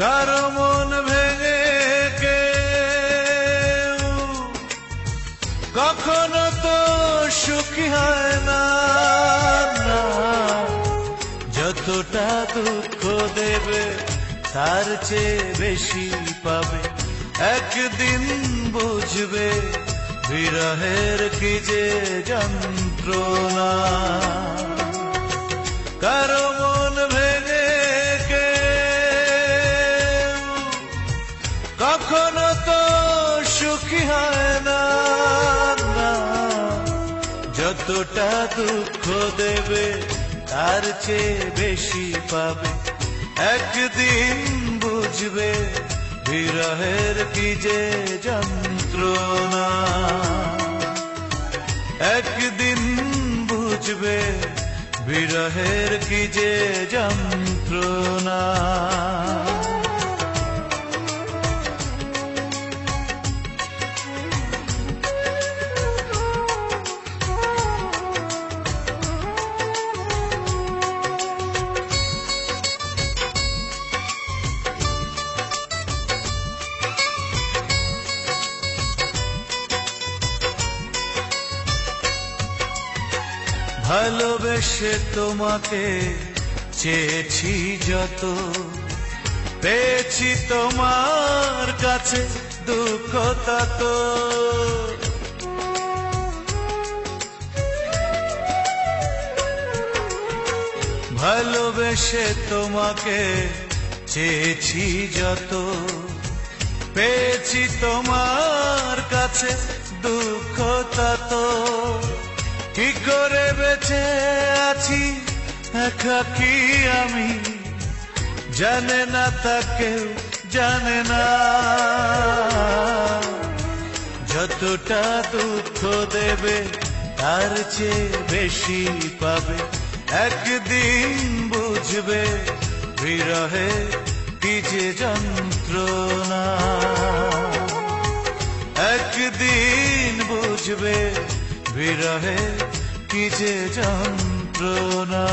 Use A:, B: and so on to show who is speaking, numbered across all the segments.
A: কারও মন ভেঙে কেউ কখনো তো সুখী হয় না। যতটা দুঃখ দেবে তার চেয়ে বেশি পাবে একদিন বুঝবে বিরহের কি যে যন্ত্রণা কারও যতটা দুঃখ দেবে, তার চেয়ে বেশি পাবে। একদিন বুঝবে, বিরহের কি যে যন্ত্রণা। একদিন বুঝবে, বিরহের কি যে যন্ত্রণা। ভালোবেসে তোমাকে চেয়েছি যত, পেয়েছি তোমার কাছে দুঃখ তত। ভালোবেসে তোমাকে চেয়েছি যত, পেয়েছি তোমার কাছে দুঃখ তত। কি করে বেঁচে আছি? একা কি আমি? জানে না তা কেউ, জানে না। যতটা দুঃখ দেবে, তার চেয়ে বেশি পাবে। একদিন বুঝবে, বিরহে কি যে যন্ত্রণা। একদিন বুঝবে বিরহে কি যে যন্ত্রণা।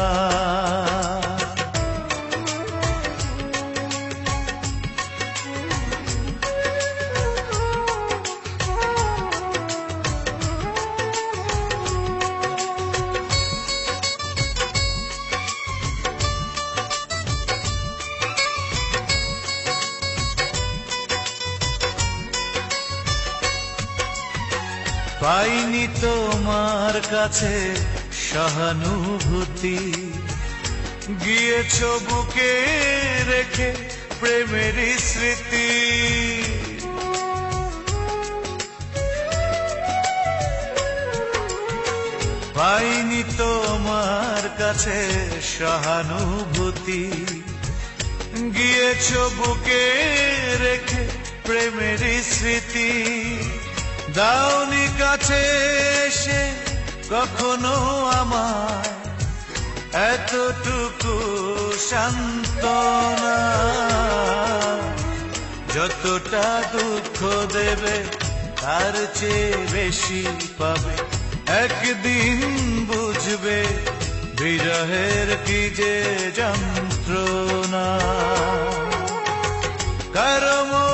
A: পাইনি তোমার কাছে সহানুভূতি। গিয়েছ বুকে রেখে প্রেমের স্মৃতি। পাইনি তোমার কাছে সহানুভূতি। গিয়েছ বুকে রেখে প্রেমের স্মৃতি। দাউনি কাছে এসে কখনো আমার এতটুকু শান্তনা যতটা দুঃখ দেবে, তার চেয়ে বেশি পাবে। একদিন বুঝবে বিরহের কি যে যন্ত্রণা। কারও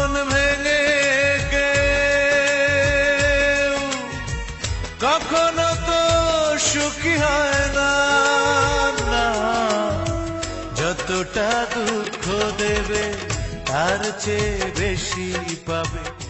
A: যতটা দুঃখ দেবে তার চেয়ে বেশি পাবে।